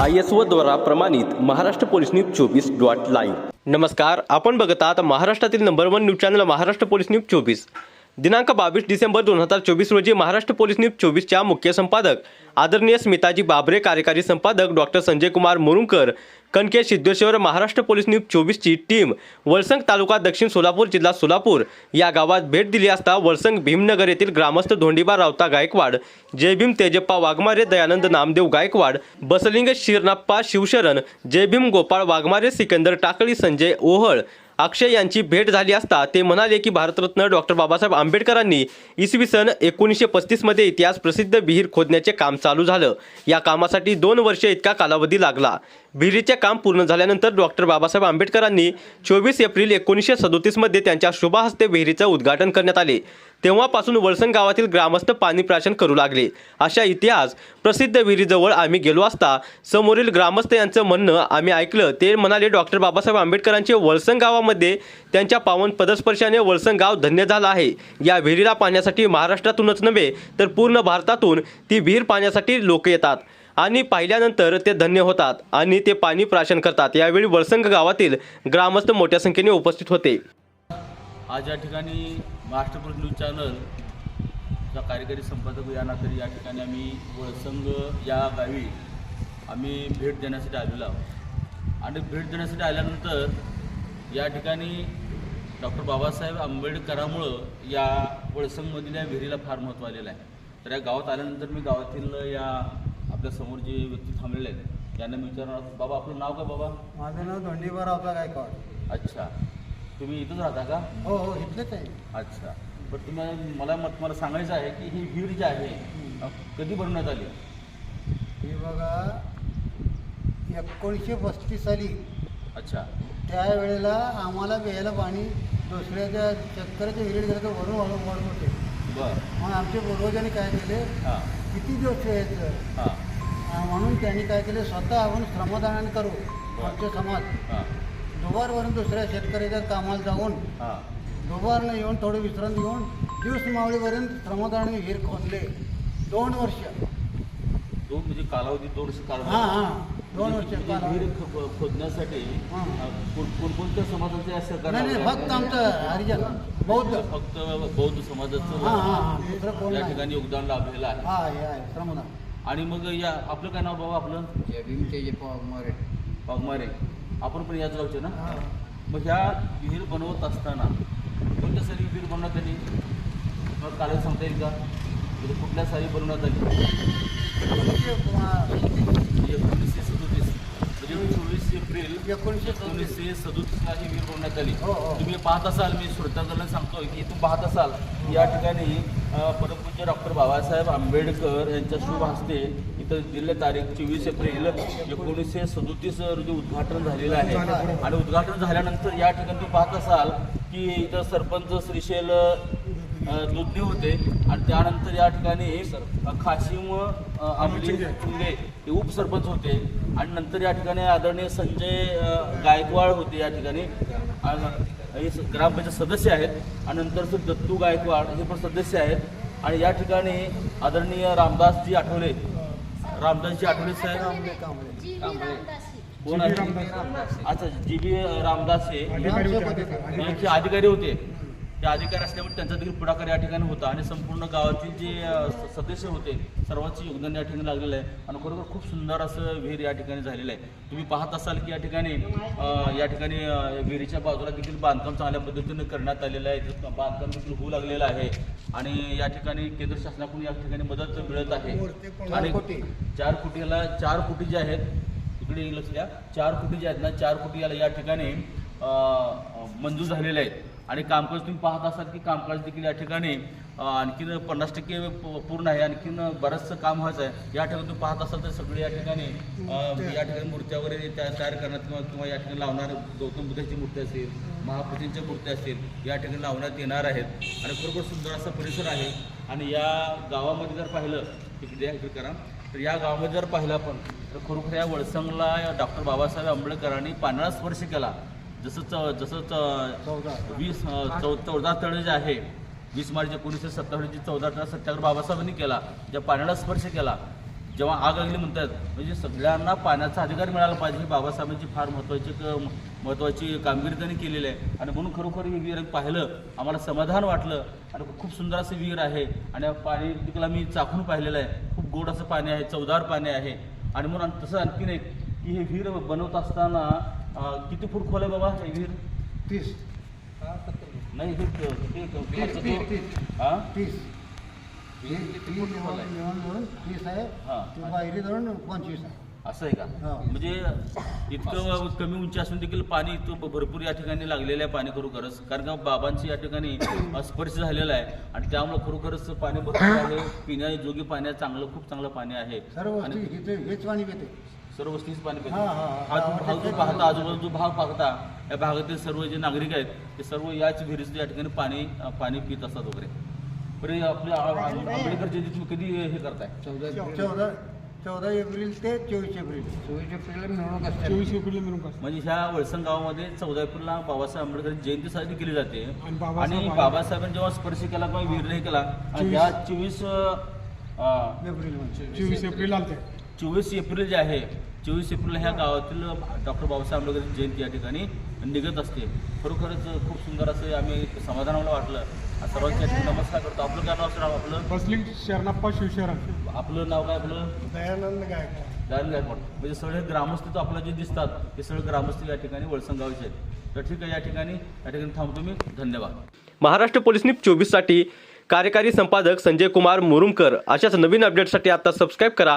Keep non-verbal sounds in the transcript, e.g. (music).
I S O द्वारा प्रमाणित Maharashtra police news चोवीस डॉट लाईव्ह. नमस्कार आपण बघत आहात महाराष्ट्रातील number one news channel Maharashtra police news चोवीस. दिनांक बावीस डिसेंबर दोन हजार चोवीस रोजी महाराष्ट्र पोलीस न्यूज चोवीसच्या मुख्य संपादक आदरणीय स्मिताजी बाबरे कार्यकारी संपादक doctor Sanjay Kumar Murunkar Kanake Siddheshwar Maharashtra police news चोवीसची team Valsang तालुका दक्षिण सोलापूर जिल्हा सोलापूर या गावात भेट दिली असता वळसंग भीमनगर येथील ग्रामस्थ धोंडीबा रावता गायकवाड जय भीम तेजप्पा वाघमारे दयानंद नामदेव गायकवाड बसलिंग शिरनाप्पा शिवशरण जय भीम गोपाळ वाघमारे सिकंदर टाकळी संजय ओहळ अक्षय यांची भेट झाली असता ते म्हणाले की भारतरत्न डॉक्टर बाबासाहेब आंबेडकरांनी इसवी सन एकोणीसशे पस्तीसमध्ये इतिहास प्रसिद्ध विहीर खोदण्याचे काम चालू झालं. या कामासाठी दोन वर्षे इतका कालावधी लागला. विहिरीचे काम पूर्ण झाल्यानंतर डॉक्टर बाबासाहेब आंबेडकरांनी चोवीस एप्रिल एकोणीसशे सदोतीसमध्ये त्यांच्या शुभहस्ते विहिरीचं उद्घाटन करण्यात आले. तेव्हापासून वळसण गावातील ग्रामस्थ पाणी प्राशन करू लागले. अशा इतिहास प्रसिद्ध विहिरीजवळ आम्ही गेलो असता समोरील ग्रामस्थ यांचं म्हणणं आम्ही ऐकलं. ते म्हणाले डॉक्टर बाबासाहेब आंबेडकरांचे वळसण गावामध्ये त्यांच्या पावन पदस्पर्शाने वळसण गाव धन्य झालं आहे. या विहिरीला पाण्यासाठी महाराष्ट्रातूनच नव्हे तर पूर्ण भारतातून ती विहीर पाण्यासाठी लोक येतात. आणि पाहिल्यानंतर ते धन्य होतात आणि ते पाणी प्राशन करतात. यावेळी वळसंग गावातील ग्रामस्थ मोठ्या संख्येने उपस्थित होते. आज या ठिकाणी महाराष्ट्र न्यूज चॅनलचा कार्यकारी संपादक या नात्याने या ठिकाणी आम्ही वळसंग या गावी आम्ही भेट देण्यासाठी आलेलो आहोत. आणि भेट देण्यासाठी आल्यानंतर या ठिकाणी डॉक्टर बाबासाहेब आंबेडकरामुळं या वळसंगमधील या विहिरीला फार महत्त्व आलेलं आहे. तर या गावात आल्यानंतर मी गावातील या आपल्यासमोर जे व्यक्ती थांबलेले आहेत यांना मी विचारणार बाबा आपलं नाव काय बाबा? माझं नाव धोंडीबा रावता गायकवाड. अच्छा. तुम्ही इथंच राहता का? हो हो इथलेच आहे. अच्छा. पण तुम्हाला मला मत मला सांगायचं आहे की ही विहीर जी आहे अ, कधी बनवण्यात आली? हे बघा एकोणीसशे पस्तीस साली. अच्छा. त्यावेळेला आम्हाला प्यायला पाणी दुसऱ्याच्या शेतकऱ्याच्या विहिरीत गेलं तर वरून वाढत होते. बर. मग आमच्या पूर्वजांनी काय केले? हां. किती दिवस यायचं हां. म्हणून त्यांनी काय केले स्वतः आपण श्रमदान करू आमचे समाज. दुपारवरून दुसऱ्या शेतकऱ्याच्या कामाला जाऊन हां. दुपारनं येऊन थोडी विश्रांती घेऊन दिवस मावळीपर्यंत श्रमदानाने विहीर खोदले. दोन वर्ष. दोन म्हणजे कालावधी दोन वर्ष हां कालावधी. हां दोन वर्ष म्हणजे. ख- खोदण्यासाठी हां. कोणकोणत्या समाजाचे असं नाही नाही फक्त आमचं हरिजन बौद्ध. फक्त बौद्ध समाजाचं या ठिकाणी योगदान लाभलेलं आहे. आहे श्रमदान. आणि मग या आपलं काय नाव बाबा आपलं? जय भीम तेजे मोरे. वाघमारे आपण पण याच गावचे ना. मग ह्या विहीर बनवत असताना कोणत्या साली विहीर बनवण्यात आली? मग कालेज सांगता येईल का? म्हणजे कुठल्या साली बनवण्यात आली? एकोणीसशे सदोतीस. म्हणजे चोवीस एप्रिल एकोणीसशे एकोणीसशे सदोतीसला ही विहीर बनवण्यात आली. हो, हो. तुम्ही पाहत असाल मी श्रोत्यांना सांगतोय की इथून पाहत असाल या ठिकाणी अ, डॉक्टर बाबासाहेब आंबेडकर यांच्या शुभ हस्ते इथं दिले तारीख चोवीस एप्रिल एकोणीसशे सदोतीस रोजी उद्घाटन झालेलं आहे. आणि उद्घाटन झाल्यानंतर या ठिकाणी तुम्ही पाहत असाल की इथं सरपंच श्रीशैल दुधने होते. आणि त्यानंतर या ठिकाणी अ, आमली चुंगे हे उपसरपंच होते. आणि नंतर या ठिकाणी आदरणीय संजय गायकवाड होते या ठिकाणी. हे ग्रामपंचायत सदस्य आहेत. आणि नंतर दत्तू गायकवाड हे पण सदस्य आहेत. आणि या ठिकाणी आदरणीय रामदासजी आठवले. रामदासजी आठवले साहेब? कोण अच्छा जी बी रामदास हे. यांचे अधिकारी होते. ते अधिकार असल्यामुळे त्यांचा देखील पुढाकार या ठिकाणी होता आणि संपूर्ण गावातील जे स- सदस्य होते सर्वांचे योगदान या ठिकाणी लागलेलं आहे. आणि खरोखर खूप सुंदर असं विहीर या ठिकाणी झालेलं आहे. तुम्ही पाहत असाल की या ठिकाणी या ठिकाणी विहिरीच्या बाजूला देखील बांधकाम चांगल्या पद्धतीने करण्यात आलेलं आहे. बांधकाम देखील होऊ लागलेलं आहे. आणि या ठिकाणी केंद्र शासनाकडून या ठिकाणी मदत मिळत आहे. आणि चार कोटीला चार कोटी जे आहेत इकडे लक्ष द्या. चार कोटी जे आहेत ना चार कोटी याला या ठिकाणी मंजूर झालेले आहेत. आणि कामकाज तुम्ही पाहत असाल की कामकाज देखील या ठिकाणी आणखीन पन्नास टक्के पूर्ण आहे. आणखीन बरंचसं काम व्हायचं आहे. या ठिकाणी तुम्ही पाहत असाल तर सगळे या ठिकाणी या ठिकाणी मूर्त्या वगैरे तयार करण्यात किंवा किंवा या ठिकाणी लावणार गौतम बुद्धाची मूर्ती असेल महापुतींच्या मूर्ती असतील या ठिकाणी लावण्यात येणार आहेत. आणि खरोखर सुंदर असा परिसर आहे. आणि या गावामध्ये जर पाहिलं तिकडे इकडे करा. तर या गावामध्ये जर पाहिलं आपण तर खरोखर या वळसंगला डॉक्टर बाबासाहेब आंबेडकरांनी पाण्याला स्पर्श केला. जसं च जसं च वीस चौ चौदा तळ जे आहे वीस मार्च एकोणीसशे सत्तावन्नची चौदा तळ सत्याग्रह बाबासाहेबांनी केला ज्या पाण्याला स्पर्श केला. जेव्हा आग लागली म्हणतात म्हणजे सगळ्यांना पाण्याचा अधिकार मिळाला पाहिजे ही बाबासाहेबांची फार महत्त्वाची क महत्त्वाची कामगिरी त्यांनी केलेली आहे. आणि म्हणून खरोखर ही विहीर पाहिलं आम्हाला समाधान वाटलं. आणि खूप सुंदर असं विहीर आहे. आणि या पाणी तिकडला मी चाखून पाहिलेलं आहे. खूप गोड असं पाणी आहे चवदार पाणी आहे. आणि म्हणून तसं आणखीन एक की हे विहीर बनवत असताना अं, किती फूट खोल आहे बाबा हे विहीर? तीस. नाही हे क- किती तीस तीस तीस. हा? तीस. विहीर किती फूट खोल आहे? जेवण धरून तीस आहे. हा. ते बाहेरी धरून पंचवीस आहे. असं आहे का? हा. म्हणजे इतकं कमी उंची असून देखील पाणी इतकं भ- भरपूर या ठिकाणी लागलेलं आहे पाणी खरोखरच. कारण का बाबांची या ठिकाणी (coughs) अ, स्पर्श झालेला आहे आणि त्यामुळे खरोखरच पाणी भरपूर आहे. पिण्यायोग्य पाणी आहे, चांगलं खूप चांगलं पाणी आहे. सर्व आणि वस्ती इथे हेच पाणी पिते सर्व वस्तीच पाणी पितात. हा, हा, हा. हा जो भाग जो पाहता आजूबाजूचा जो भाग पाहता या भागातील सर्व जे नागरिक आहेत ते सर्व याच विहिरीचं या ठिकाणी पाणी अ, पाणी पित असतात वगैरे. बरे आपले आंबेडकर जयंती तुम्ही कधी हे करताय? चौदा एप्रिल. चौदा चौदा एप्रिल ते चोवीस एप्रिल. चोवीस एप्रिलला मिरवणूक असते. चोवीस एप्रिल मिळून म्हणजे ह्या वळसंग गावामध्ये चौदा एप्रिलला बाबासाहेब आंबेडकर जयंती साजरी केली जाते. आणि बाबासाहेब आणि आहे. बाबासाहेबांनी जेव्हा स्पर्श केला किंवा विहीर हे केला. आणि त्या चोवीस एप्रिलमध्ये चोवीस एप्रिल आलते. चोवीस एप्रिल जे आहे चोवीस एप्रिल ह्या गावातील डॉक्टर बाबासाहेब आंबेडकर जयंती या ठिकाणी निघत असते. खरोखरच खूप सुंदर असं आम्ही समाधान आम्हाला वाटलं सर्वांच्या ठिकाणी नमस्कार करतो. आपलं काय नाव सर? आपलं? बसलिंग शरणप्पा शिवशरण. आपलं नाव काय आपलं? दयानंद गायकवाड. जायला गायकवाड. म्हणजे सगळे ग्रामस्थ तो आपल्याला जे दिसतात ते सगळे ग्रामस्थ या ठिकाणी वळसंग गावचे आहेत. तर ठीक आहे या ठिकाणी या ठिकाणी थांबतो मी धन्यवाद. महाराष्ट्र पोलीस न्यूज चोवीससाठी कार्यकारी संपादक संजय कुमार मुरुमकर. अशाच नवीन अपडेटसाठी आता सबस्क्राईब करा.